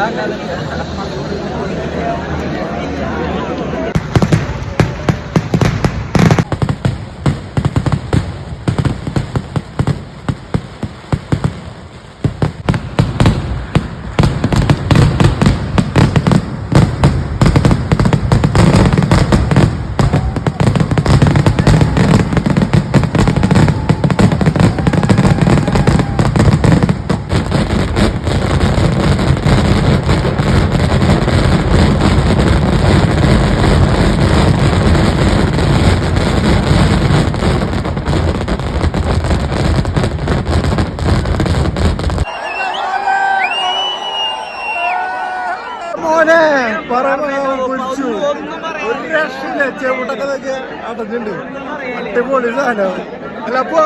لا لا لا മോനെ വിളിച്ചു ഒരു രക്ഷയില്ല ചെവിട്ടൊക്കെ അടഞ്ഞിട്ടുണ്ട്. അടിപൊളി സാധനം. അല്ല അപ്പൊ?